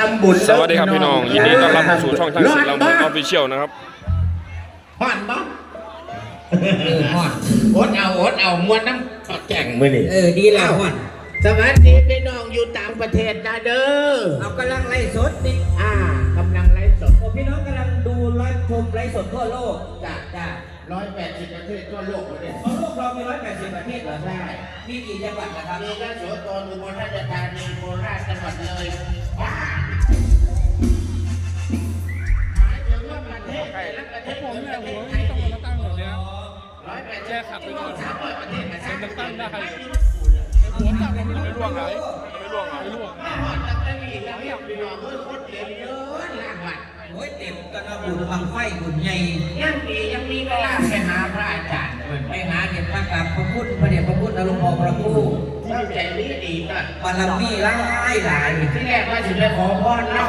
ทำบุญสวัสดีครับพี่น้องยินดีต้อนรับเข้าสู่ช่องทางศิลป์ลำพูนออฟฟิเชียลนะครับผ่อนบ่เออฮอดอดเอาอดเอามวนน้ำขอดแก่งมือนี่เออดีแล้วฮอดสวัสดีพี่น้องอยู่ต่างประเทศนะเด้อเรากำลังไล่สดนี่อ่ากำลังไลฟ์สดโอ้พี่น้องกำลังดูไลฟ์ชมไลฟ์สดทั่วโลกจ้ะจ้าร้อยแปดสิบประเทศทั่วโลกเลยทั่วโลกเรามี180ประเทศเหรอใช่มีกี่จังหวัดนะครับมียโสธรอุบลราชธานีโคราชจังหวัดเลย แต่ละปผมเนี่ยผมไม่ต้องมาตั้งหมดแล้วร้ยแปดสิบที่ว่าสามร้อยประเทศนตั้งตั้งได้หัวตั้งไม่ร่วงไหนไม่ร่วงไหนไม่ร่วงไม่ร่วงตั้งแต่มีแล้วอยากไปลองเฮ้ยคนเดียวเยอะหลกหลายโอ้ยเต็มกันนะบุญบังไฟบุญใหญ่ยังมียังมีเวลาไปหาพระอาจารย์ด้วยไปหาเด็ดพระกับพระพุทธพระเดชพระพุทธอรุณพระพระผู้ตั้งใจดีดีก็บารมีหลายหลายที่แรกว่าจะไปขอพรเล่า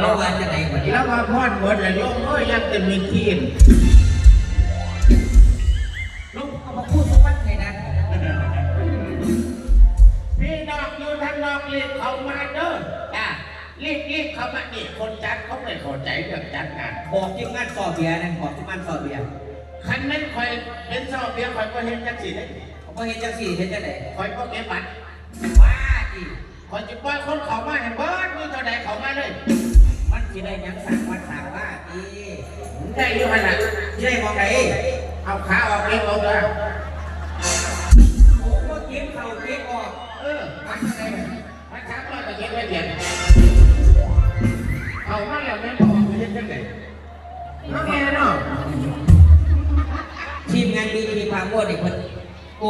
เราว่าจะไหนกว่านี้แล้วมาพรหมดเลยโยมเอ้ยยังจะมีทีนลูกเอามาพูดทุกวันเลยนะ พี่น้องอยู่ทางนอกรีบเข้ามาเด้อจ้ารีบรีบเข้ามานี่คนจัดเขาไม่เข้าใจเรื่องจัดงานบอกที่งานสอบเบียร์นะบอกที่งานสอบเบียร์คันนั้นคอยเป็นสอบเบียร์คอยก็เห็นจังสิได้ เขาก็เห็นจังสี่เห็นจังไหนคอยก็เก็บบัตรว่าดิคอยจะปล่อยคนเขามาให้เบิร์ดมีเท่าใดเขามาเลย มันสิได้หยังสั่งวันสั่งว่าดีได้อยู่ขนาดสิได้มองไหนเอาขาออกเก็บเอาเลย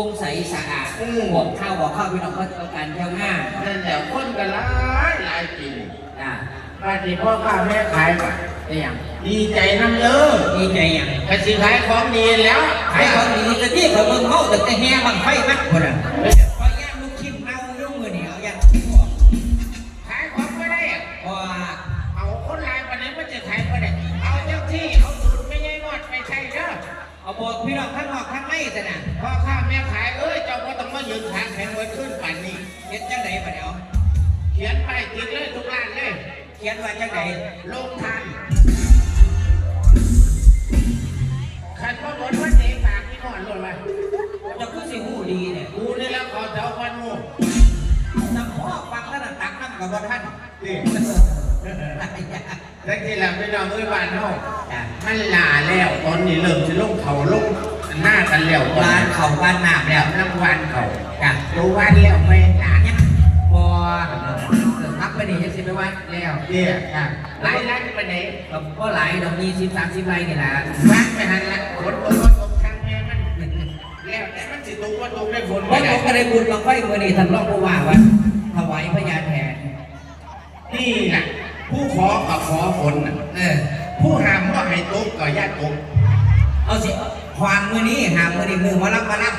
ร่งใสสะอาดบอกข้าวบอกข้าวพี่น้องเขาต้องการเที่ยวง่ายนั่นแหละคนกันหลายหลายปีอ่าบ้านที่พ่อข้าแม่ขายก่อนได้ยังดีใจนั่งเยอะดีใจยังกระสิขายของดีแล้วไอ้คนนี้จะที่เขาเบิ่งเขาแต่แต่แห่บังไฟมัดคนอะ ขียนว่าจังไหนลงทันขันพ่อหมดวันเด็กฝากพี่นอนลงมาจะพูดสิหูดีเนี่ยกูนี่แล้วขอเจ้าวันงูน้ำพ่อฟังท่านตักน้ำกับท่านนี่ทั้งที่หลังไปนอนเอ้ยบ้านเฮาจ้ะมันลาแล้วตอนนี้เริ่มจะลงเขาลงหน้ากันแล้วตอนร้านนี้เขาบ้านน้ำแล้วน้ำวันเขาจ้ะรู้วันแล้วไปหลานเนี่ยพอพัก ไปนี่ยังสิไปวัดแล้วเนี่ยอะไล่ไล่ไปไหนก็หลายดอกมีสิบสามสิบไรนี่แหละวัดไปหันละฝนตกก็ตกทางแม่มันแล้วแต่มันสิตกว่าตกได้ฝนเพราะไม่ผได้มก็ได้บุญบังไฟเมื่อนี้ท่านรองผู้ว่าว่าถวายพญาแทนนี่แหละผู้ขอกับขอฝนน่ะเออผู้ห้ามว่าให้ตกก็อย่าตกเอาสิความมือนี้หามือนี้มือหมารับมารับ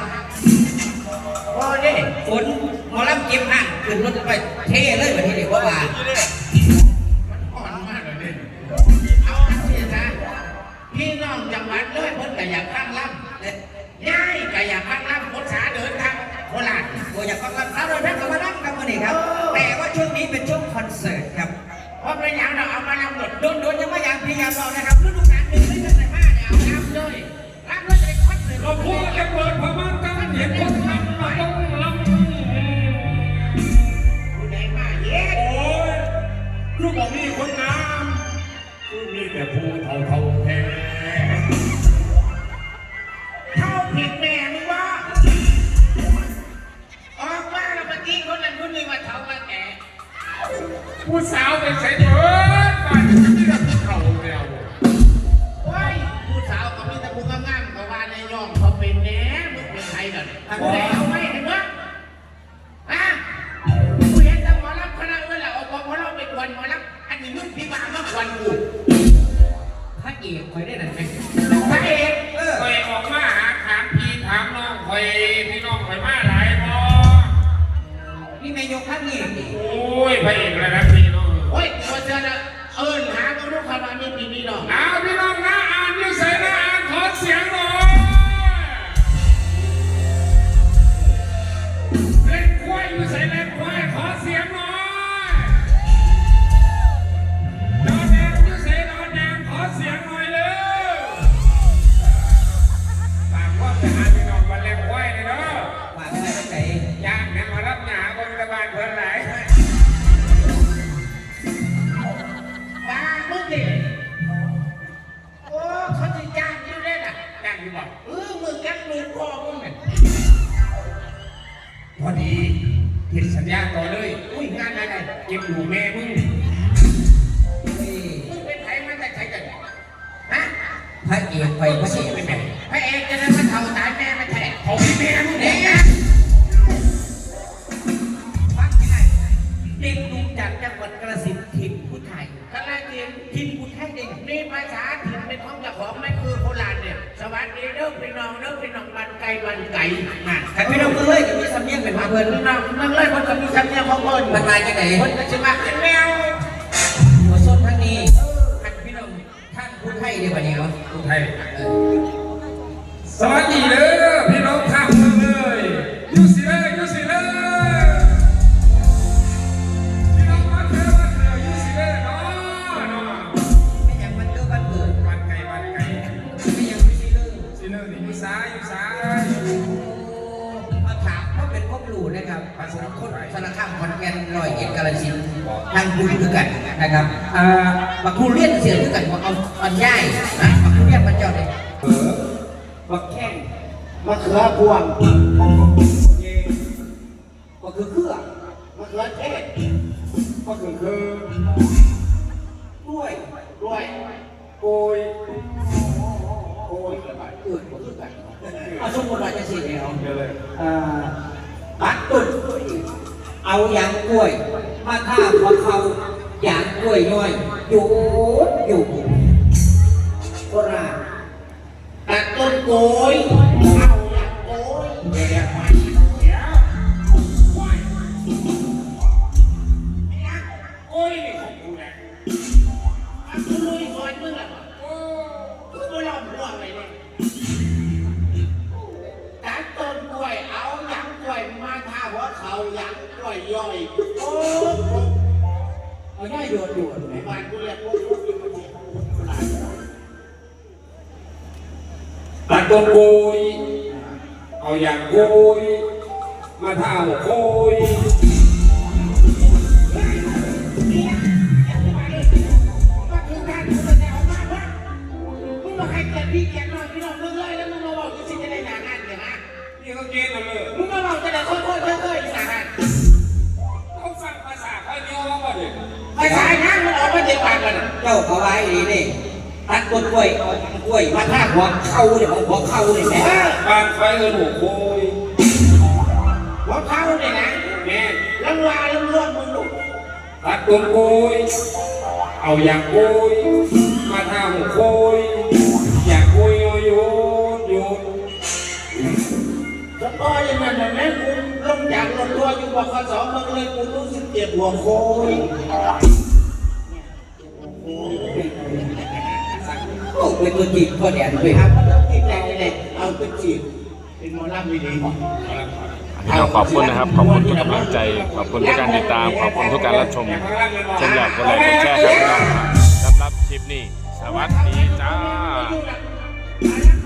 พอเด้ ฝน หมารับเก็บอ่างขึ้นรถไปเท่เลยแบบนี้เด็กว่าว่ามันอ่อนมากเลยเด้เอาอันนี้นะพี่น้องจังหวัดเลยเพิ่นก็อยากตั้งลำย้ายก็อยากตั้งลำคนสาเดินทางโคราชโอ้อยากฟังรับเอาเลยนะกับมารับกันมือนี้ครับ แต่ว่าช่วงนี้เป็นช่วงคอนเสิร์ตครับเพราะเป็นอย่างเราเอามาลำหมดโดนโดนยังไม่อยากพยายามเรานะครับ ผู้สาวเป็นเสด็จ ยกพระเอกนี่โอ้ยพระเอกแล้วนะพี่น้องโอ้ยตัวเจอนะเอิญหาตัวลูกเขามามีพี่พี่น้องเอาพี่น้องนะ ไปพระเอกเป็นไงพระเอกจะได้มาเท่าตายแม่มาแทะเขาพี่แม่มึงเด็เด็กกนะฟังที่ไหนเด็กหนุ่มจากจังหวัดกระสินธุ์ถิ่นผู้ไทยกำลังกินถิ่นผู้ไทยเด็กมีภาษาถิ่นเป็นของเจ้าของไม่คือโคราชเนี่ย สวัสดีเด้อพี่น้องเด้อพี่น้องบันไก่บันไก่น่ะแต่พี่น้องเอ้ยจะมีสำเนียงเป็นมาเพิ่นพี่น้องนั่งเลยคนก็มีคำเนียงของคนมันมาจากไหนคนก็จะมาเป็นแมวหัว นาะไทยสวัสดีเลยพี่น้องทางเมืองเลยยูสิเลยยูสิเลยพี่น้องมาเถอะมาเถอยูสิเลยเนาะเนาะไม่อยังมันเกิดวันเกิดบ้านไก่บ้านไก่ไม่อยังไม่ซีเลยสิเลยนี่ยูสายยูสายมาถามเขาเป็นพวกหลูนะครับภาษาคนสารคามขอนแก่นร้อยเอ็ดกาฬสินทางบุญคือกันนะครับอ่าบักทุเรียนเสียงคือกันว่าเอาอันย่ายนะ เรียนมันเจ้าเลยเออบักแข้งมะเขือพวงก็คือเครือมะเขือเทศก็คือคือกล้วยกล้วยโกยโอ้ยกระบาดเกิดก็คือกันเอาสมมติว่าจะสิเนี่ยเนาะเดี๋ยวเลยอ่าปัดตุ่นเอายางกล้วย มาท่าพอเขายางกล้วยย่อยอยู่อยู่ เอาย่อยโยนโยานกูเรียกพวกพวกอยู่ประเทศโบราณตัดต้นโกยเอาอย่างโกยมาท่าหัวโกย เจ้าเขาไว้ดีนี่ตัดต้นกล้วยเอายางกล้วยมาท่าหัวเข่าเนี่ยของหัวเข่าเนี่ยแหม่เออบ้านไฟเอินหัวโกยหัวเขาเนี่ยนะแม่ลำวาลำรวมมึงลูกตัดต้นโกยเอาอย่างโกยมาท่าหัวโกยอยากโกยโยโยนโยนสปอยอย่างนั้นแบบนั้นกูลงจากรถทัวร์อยู่บอกขสมึงเลยกูรู้สึกเจ็บหัวโคย เป็นตัวจริงพ่อแดนด้วยเอาเอาติดใจนี่แหละเอาเป็นจีบเป็นหมอลำดีๆพี่น้องขอบคุณนะครับ ขอบคุณทุกกำลังใจ ขอบคุณทุกการติดตาม ขอบคุณทุกการรับชมเช่นอยากกดไลค์กดแชร์ครับพี่น้องสำหรับคลิปนี้ สวัสดีจ้า